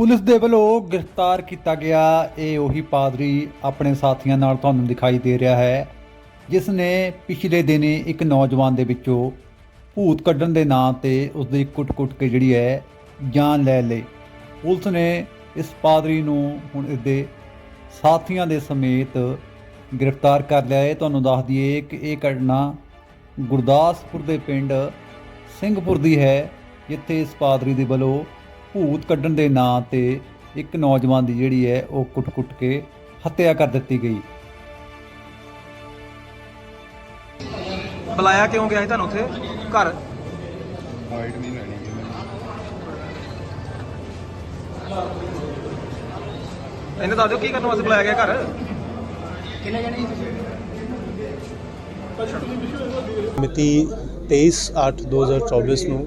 Police ਦੇ ਵੱਲੋਂ ਗ੍ਰਿਫਤਾਰ ਕੀਤਾ ਗਿਆ। ਇਹ ਉਹੀ ਪਾਦਰੀ ਆਪਣੇ ਸਾਥੀਆਂ ਨਾਲ ਤੁਹਾਨੂੰ ਦਿਖਾਈ ਦੇ ਰਿਹਾ ਹੈ, ਜਿਸ ਨੇ ਪਿਛਲੇ ਦਿਨੀ ਇੱਕ ਨੌਜਵਾਨ ਦੇ ਵਿੱਚੋਂ ਭੂਤ ਕੱਢਣ ਦੇ ਨਾਂ ਤੇ ਉਸ ਦੀ ਕੁੱਟ-ਕੁੱਟ ਕੇ ਜਿਹੜੀ ਹੈ ਜਾਨ ਲੈ ਲਈ। ਪੁਲਿਸ ਨੇ ਇਸ ਪਾਦਰੀ ਨੂੰ ਹੁਣ ਇਸ ਸਾਥੀਆਂ ਦੇ ਸਮੇਤ ਗ੍ਰਿਫਤਾਰ ਕਰ ਲਿਆ। ਹੈ ਤੁਹਾਨੂੰ ਦੱਸ ਦਈਏ ਕਿ ਇਹ ਘਟਨਾ ਗੁਰਦਾਸਪੁਰ ਦੇ ਪਿੰਡ ਸਿੰਘਪੁਰ ਦੀ ਹੈ, ਜਿੱਥੇ ਇਸ ਪਾਦਰੀ ਦੇ ਵੱਲੋਂ ਭੂਤ ਕੱਢਣ ਦੇ ਨਾਂ ਤੇ ਇੱਕ ਨੌਜਵਾਨ ਦੀ ਜਿਹੜੀ ਹੈ ਉਹ ਕੁੱਟ-ਕੁੱਟ ਕੇ ਹੱਤਿਆ ਕਰ ਦਿੱਤੀ ਗਈ। ਬੁਲਾਇਆ ਕਿਉਂ ਗਿਆ ਸੀ ਤੁਹਾਨੂੰ ਉੱਥੇ? ਘਰ? ਹਾਈਟ ਨਹੀਂ ਲੈਣੀ ਜੀ ਇਹਨੇ ਦੱਸ ਦਿਓ ਕੀ ਕਰਨ ਵਾਸਤੇ ਬੁਲਾਇਆ ਗਿਆ ਘਰ? ਮਿਤੀ 23/8/2024 ਨੂੰ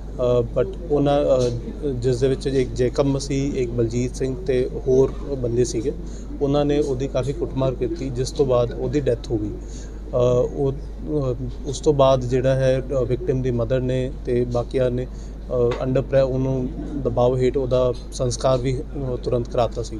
ਬਟ ਉਹਨਾਂ ਜਿਸ ਦੇ ਵਿੱਚ ਇੱਕ ਜੇਕਬ ਮਸੀਹ, ਇੱਕ ਬਲਜੀਤ ਸਿੰਘ ਤੇ ਹੋਰ ਬੰਦੇ ਸੀਗੇ, ਉਹਨਾਂ ਨੇ ਉਹਦੀ ਕਾਫੀ ਕੁੱਟਮਾਰ ਕੀਤੀ, ਜਿਸ ਤੋਂ ਬਾਅਦ ਉਹਦੀ ਡੈਥ ਹੋ ਗਈ। ਉਹ ਉਸ ਤੋਂ ਬਾਅਦ ਜਿਹੜਾ ਹੈ ਵਿਕਟਿਮ ਦੀ ਮਦਰ ਨੇ ਤੇ ਬਾਕੀਆਂ ਨੇ ਅੰਡਰ ਪ੍ਰੈ ਉਹਨੂੰ ਦਬਾਅ ਹੇਠ ਉਹਦਾ ਸੰਸਕਾਰ ਵੀ ਤੁਰੰਤ ਕਰਾਤਾ ਸੀ।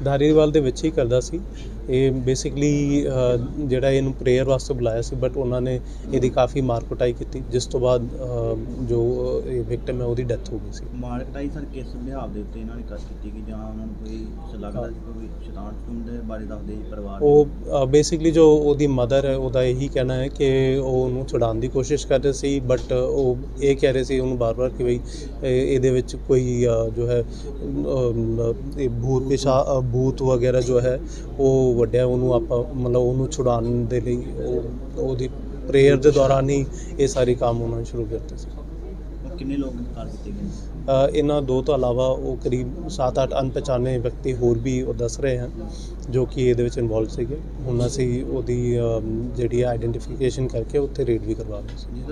ਧਾਰੀਵਾਲ ਦੇ ਵਿੱਚ ਹੀ ਕਰਦਾ ਸੀ। ਇਹ ਬੇਸਿਕਲੀ ਜਿਹੜਾ ਇਹਨੂੰ ਪ੍ਰੇਅਰ ਵਾਸਤੇ ਬੁਲਾਇਆ ਸੀ ਬਟ ਉਹਨਾਂ ਨੇ ਇਹਦੀ ਕਾਫੀ ਮਾਰ ਕੁਟਾਈ ਕੀਤੀ ਜਿਸ ਤੋਂ ਬਾਅਦ ਜੋ ਇਹ ਵਿਕਟਮ ਹੈ ਉਹਦੀ ਡੈਥ ਹੋ ਗਈ ਸੀ ਮਾਰਕਟਾਈ ਸਰ ਕਿਸ ਵਿਹਾਰ ਦੇ ਉੱਤੇ ਇਹਨਾਂ ਨੇ ਕਰ ਕੀਤੀ ਕਿ ਜਾਂ ਉਹਨਾਂ ਨੂੰ ਕੋਈ ਲੱਗਦਾ ਕੋਈ ਸ਼ੈਤਾਨ ਸ਼ਤੂਨ ਦੇ ਬਾਰੇ ਦੱਸਦੇ ਪਰਿਵਾਰ? ਉਹ ਬੇਸਿਕਲੀ ਜੋ ਉਹਦੀ ਮਦਰ ਹੈ ਉਹਦਾ ਇਹੀ ਕਹਿਣਾ ਹੈ ਕਿ ਉਹ ਉਹਨੂੰ ਛੁਡਾਉਣ ਦੀ ਕੋਸ਼ਿਸ਼ ਕਰ ਰਹੇ ਸੀ ਬਟ ਉਹ ਇਹ ਕਹਿ ਰਹੇ ਸੀ ਉਹਨੂੰ ਬਾਰ-ਬਾਰ ਕਿ ਬਈ ਇਹ- ਇਹਦੇ ਵਿੱਚ ਕੋਈ ਜੋ ਹੈ ਭੂਤ ਪਿਸ਼ਾ ਭੂਤ ਵਗੈਰਾ ਜੋ ਹੈ ਉਹ ਵੱਡਿਆ ਉਹਨੂੰ ਆਪਾਂ ਮਤਲਬ ਉਹਨੂੰ ਛੁਡਾਉਣ ਦੇ ਲਈ ਉਹ ਉਹਦੀ ਪ੍ਰੇਅਰ ਦੇ ਦੌਰਾਨ ਹੀ ਇਹ ਸਾਰੇ ਕੰਮ ਉਹਨਾਂ ਨੇ ਸ਼ੁਰੂ ਕਰਤੇ ਸੀ। ਕਿੰਨੇ ਲੋਕ ਗ੍ਰਿਫਤਾਰ ਕੀਤੇ ਗਏ ਇਹਨਾਂ ਦੋ ਤੋਂ ਇਲਾਵਾ ਉਹ ਕਰੀਬ 7-8 ਅਣਪਛਾਣੇ ਵਿਅਕਤੀ ਹੋਰ ਵੀ ਉਹ ਦੱਸ ਰਹੇ ਹਨ ਜੋ ਕਿ ਇਹਦੇ ਵਿੱਚ ਇਨਵੋਲਵ ਸੀਗੇ। ਹੁਣ ਅਸੀਂ ਉਹਦੀ ਜਿਹੜੀ ਆਈਡੈਂਟੀਫਿਕੇਸ਼ਨ ਕਰਕੇ ਉੱਥੇ ਰੇਡ ਵੀ ਕਰਵਾ ਰਹੇ ਸੀ।